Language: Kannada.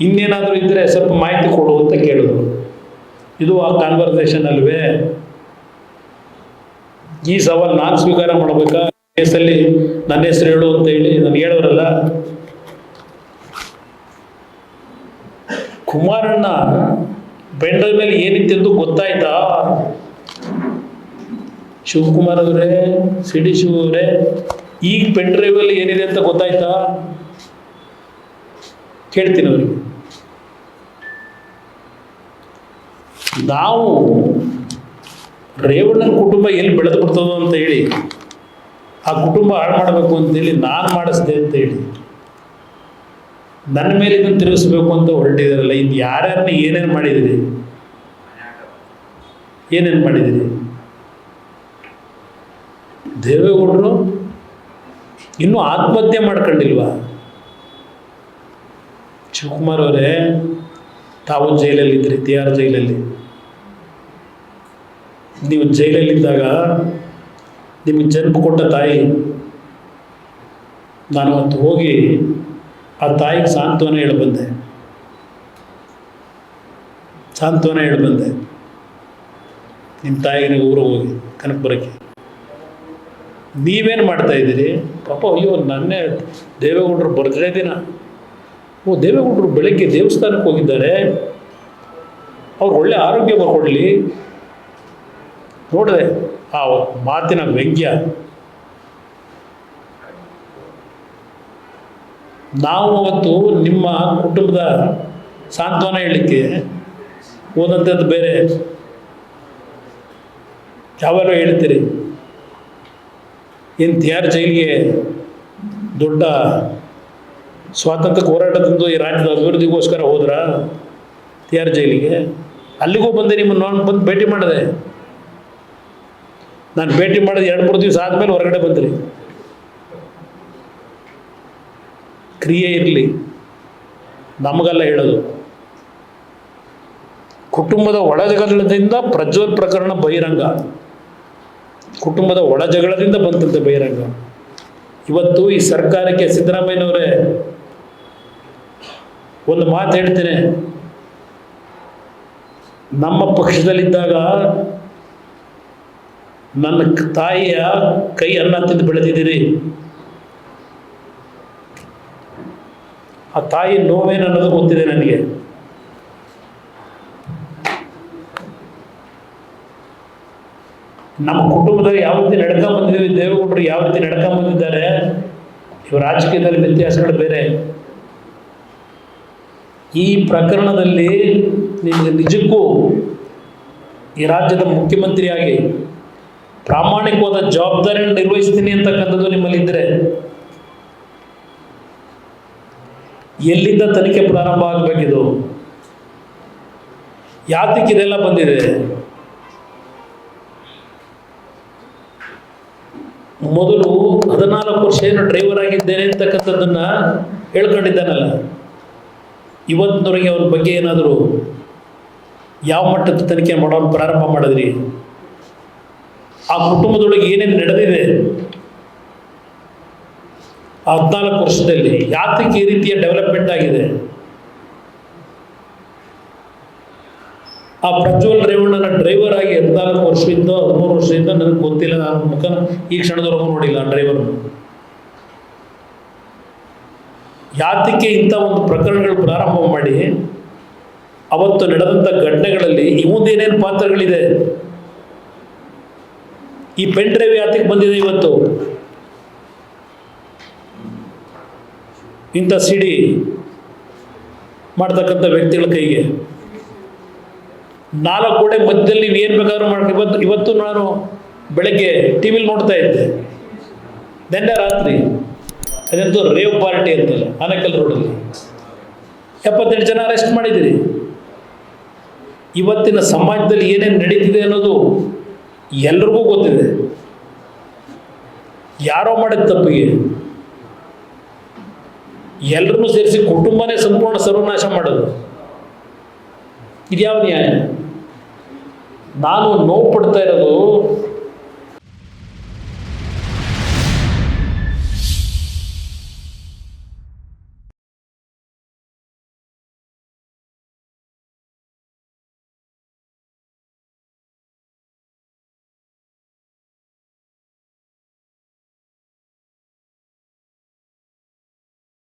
ಇನ್ನೇನಾದರೂ ಇದ್ದರೆ ಸ್ವಲ್ಪ ಮಾಹಿತಿ ಕೊಡು ಅಂತ ಕೇಳಿದ್ರು. ಇದು ಆ ಕಾನ್ವರ್ಸೇಷನ್ ಅಲ್ವೇ ಈ ಸವಾಲು ನಾನು ಸ್ವೀಕಾರ ಮಾಡಬೇಕಾ? ಕೇಸಲ್ಲಿ ನನ್ನ ಹೆಸರು ಹೇಳು ಅಂತ ಹೇಳಿ ನಾನು ಹೇಳೋರಲ್ಲ. ಕುಮಾರಣ್ಣ ಪೆಂಡ್ರೈವ್ ಮೇಲೆ ಏನಿತ್ತೆಂದು ಗೊತ್ತಾಯ್ತಾ? ಶಿವಕುಮಾರ್ ಅವರೇ, ಸಿ ಡಿ ಶಿವ ಅವರೇ, ಈಗ ಪೆಂಡ್ರೈವಲ್ಲಿ ಏನಿದೆ ಅಂತ ಗೊತ್ತಾಯ್ತಾ? ಕೇಳ್ತೀನಿ ಅವರಿಗೆ. ನಾವು ರೇವಣ್ಣನ ಕುಟುಂಬ ಎಲ್ಲಿ ಬೆಳೆದು ಬಿಡ್ತದೋ ಅಂತ ಹೇಳಿ, ಆ ಕುಟುಂಬ ಹಾಳು ಮಾಡಬೇಕು ಅಂತೇಳಿ ನಾನು ಮಾಡಿಸ್ದೆ ಅಂತ ಹೇಳಿ, ನನ್ನ ಮೇಲೆ ಇದನ್ನು ತಿರುಗಿಸ್ಬೇಕು ಅಂತ ಹೊರಟಿದಾರಲ್ಲ ಇನ್ನು ಯಾರ್ಯಾರನ್ನ ಏನೇನು ಮಾಡಿದಿರಿ? ಏನೇನು ಮಾಡಿದಿರಿ? ದೇವೇಗೌಡರು ಇನ್ನೂ ಆತ್ಮಹತ್ಯೆ ಮಾಡ್ಕೊಂಡಿಲ್ವಾ? ಶಿವಕುಮಾರ್ ಅವರೇ ತಾವು ಜೈಲಲ್ಲಿದ್ದಿರಿ ಆರ್ ಜೈಲಲ್ಲಿ. ನೀವು ಜೈಲಲ್ಲಿದ್ದಾಗ ನಿಮಗೆ ಜನ್ಮ ಕೊಟ್ಟ ತಾಯಿ, ನಾನು ಅವತ್ತು ಹೋಗಿ ಆ ತಾಯಿಗೆ ಸಾಂತ್ವನ ಹೇಳಿ ಬಂದೆ. ಸಾಂತ್ವನ ಹೇಳಿ ಬಂದೆ. ನಿಮ್ಮ ತಾಯಿಗೆ ನೀವು ಊರಿಗೆ ಹೋಗಿ ಕನಕಪುರಕ್ಕೆ ನೀವೇನು ಮಾಡ್ತಾ ಇದ್ದೀರಿ? ಪಾಪ ಅಯ್ಯೋ, ನನ್ನೇ ದೇವೇಗೌಡರು ಬರ್ತ್ಡೇ ದಿನ. ಓ, ದೇವೇಗೌಡರು ಬೆಳಗ್ಗೆ ದೇವಸ್ಥಾನಕ್ಕೆ ಹೋಗಿದ್ದಾರೆ. ಅವ್ರು ಒಳ್ಳೆ ಆರೋಗ್ಯ ಬರ್ಕೊಡ್ಲಿ ನೋಡಿದೆ, ಆ ಮಾತಿನ ವ್ಯಂಗ್ಯ. ನಾವು ಅವತ್ತು ನಿಮ್ಮ ಕುಟುಂಬದ ಸಾಂತ್ವನ ಹೇಳಲಿಕ್ಕೆ ಹೋದಂಥದ್ದು ಬೇರೆ. ಯಾವಾಗ ಹೇಳ್ತೀರಿ ಏನು ತಿಹಾರ್ ಜೈಲಿಗೆ ದೊಡ್ಡ ಸ್ವಾತಂತ್ರ್ಯ ಹೋರಾಟದಿಂದ ಈ ರಾಜ್ಯದ ಅಭಿವೃದ್ಧಿಗೋಸ್ಕರ ಹೋದ್ರ? ಆರ್ ಜೈಲಿಗೆ. ಅಲ್ಲಿಗೂ ಬಂದೆ, ನಿಮ್ಮನ್ನು ನಾನು ಬಂದು ಭೇಟಿ ಮಾಡಿದೆ. ನಾನು ಭೇಟಿ ಮಾಡಿದ ಎರಡು, ಮೂರು ದಿವಸ ಆದಮೇಲೆ ಹೊರಗಡೆ ಬಂದ್ರಿ. ಕ್ರಿಯೆ ಇರಲಿ. ನಮಗೆಲ್ಲ ಹೇಳೋದು. ಕುಟುಂಬದ ಒಳಜಗಳದಿಂದ ಪ್ರಜ್ವಲ್ ಪ್ರಕರಣ ಬಹಿರಂಗ. ಕುಟುಂಬದ ಒಳಜಗಳದಿಂದ ಬಂತಂತೆ ಬಹಿರಂಗ. ಇವತ್ತು ಈ ಸರ್ಕಾರಕ್ಕೆ ಸಿದ್ದರಾಮಯ್ಯನವರೇ ಒಂದು ಮಾತು ಹೇಳ್ತೇನೆ. ನಮ್ಮ ಪಕ್ಷದಲ್ಲಿದ್ದಾಗ ನನ್ನ ತಾಯಿಯ ಕೈ ಅನ್ನ ತಿಂದು ಬೆಳೆದಿದ್ದೀರಿ. ಆ ತಾಯಿ ನೋವೇನು ಅನ್ನೋದು ಗೊತ್ತಿದೆ ನನಗೆ. ನಮ್ಮ ಕುಟುಂಬದಲ್ಲಿ ಯಾವ ರೀತಿ ನಡ್ಕೊಂಡ್ ಬಂದಿದ್ದೀವಿ, ದೇವೇಗೌಡರು ಯಾವ ರೀತಿ ನಡ್ಕೊಂಡ್ ಬಂದಿದ್ದಾರೆ ಇವ ರಾಜಕೀಯದಲ್ಲಿ ವ್ಯತ್ಯಾಸಗಳು ಬೇರೆ. ಈ ಪ್ರಕರಣದಲ್ಲಿ ನಿಮಗೆ ನಿಜಕ್ಕೂ ಈ ರಾಜ್ಯದ ಮುಖ್ಯಮಂತ್ರಿಯಾಗಿ ಪ್ರಾಮಾಣಿಕವಾದ ಜವಾಬ್ದಾರಿಯನ್ನು ನಿರ್ವಹಿಸ್ತೀನಿ ಅಂತಕ್ಕಂಥದ್ದು ನಿಮ್ಮಲ್ಲಿ ಇದ್ದರೆ ಎಲ್ಲಿಂದ ತನಿಖೆ ಪ್ರಾರಂಭ ಆಗಬೇಕಿದು? ಯಾತಕ್ಕೆ ಇದೆಲ್ಲ ಬಂದಿದೆ? ಮೊದಲು ಹದಿನಾಲ್ಕು ವರ್ಷ ಏನು ಡ್ರೈವರ್ ಆಗಿದ್ದೇನೆ ಅಂತಕ್ಕಂಥದ್ದನ್ನು ಹೇಳ್ಕೊಂಡಿದ್ದಾನಲ್ಲ. ಇವತ್ತಿನವರೆಗೆ ಅವ್ರ ಬಗ್ಗೆ ಏನಾದರೂ ಯಾವ ಮಟ್ಟದ ತನಿಖೆ ಮಾಡೋ ಪ್ರಾರಂಭ ಮಾಡಿದ್ರಿ? ಆ ಕುಟುಂಬದೊಳಗೆ ಏನೇನು ನಡೆದಿದೆ? ಹದಿನಾಲ್ಕು ವರ್ಷದಲ್ಲಿ ಯಾತಕ್ಕೆ ಈ ರೀತಿಯ ಡೆವಲಪ್ಮೆಂಟ್ ಆಗಿದೆ? ಆ ಪ್ರಜ್ವಲ್ ರೇವಣ್ಣನ ಡ್ರೈವರ್ ಆಗಿ ಹದಿನಾಲ್ಕು ವರ್ಷದಿಂದ, ಹದಿಮೂರು ವರ್ಷದಿಂದ ನನಗೆ ಗೊತ್ತಿಲ್ಲ. ನಾನು ಮುಖ ಈ ಕ್ಷಣದವರೆಗೂ ನೋಡಿಲ್ಲ ಆ ಡ್ರೈವರ್ನ ಯಾತಕ್ಕೆ ಇಂಥ ಒಂದು ಪ್ರಕರಣಗಳು ಪ್ರಾರಂಭ ಮಾಡಿ, ಅವತ್ತು ನಡೆದಂಥ ಘಟನೆಗಳಲ್ಲಿ ಇವಂದೇನೇನು ಪಾತ್ರಗಳಿದೆ? ಈ ಪೆನ್ ಡ್ರೈವ್ ಯಾತಕ್ಕೆ ಬಂದಿದೆ ಇವತ್ತು? ಇಂಥ ಸಿಡಿ ಮಾಡ್ತಕ್ಕಂಥ ವ್ಯಕ್ತಿಗಳ ಕೈಗೆ. ನಾಲ್ಕು ಗೋಡೆ ಮಧ್ಯದಲ್ಲಿ ನೀವು ಏನು ಬೇಕಾದ್ರೂ ಮಾಡಿ ಇವತ್ತು ಇವತ್ತು ನಾನು ಬೆಳಗ್ಗೆ ಟಿ ವಿಲಿ ನೋಡ್ತಾ ಇದ್ದೆ. ನಿನ್ನೆ ರಾತ್ರಿ. ಅದಂತೂ ರೇವ್ ಪಾರ್ಟಿ ಅಂತಲ್ಲ ರೋಡ್ ರೋಡಲ್ಲಿ ಎಪ್ಪತ್ತೆಂಟು ಜನ ಅರೆಸ್ಟ್ ಮಾಡಿದ್ದೀರಿ. ಇವತ್ತಿನ ಸಮಾಜದಲ್ಲಿ ಏನೇನು ನಡೀತಿದೆ ಅನ್ನೋದು ಎಲ್ರಿಗೂ ಗೊತ್ತಿದೆ. ಯಾರೋ ಮಾಡಿದ ತಪ್ಪಿಗೆ ಎಲ್ಲರನ್ನೂ ಸೇರಿಸಿ ಕುಟುಂಬನೇ ಸಂಪೂರ್ಣ ಸರ್ವನಾಶ ಮಾಡೋದು. ಇದ್ಯಾವ ನ್ಯಾಯ? ನಾನು ನೋವು ಪಡ್ತಾ ಇರೋದು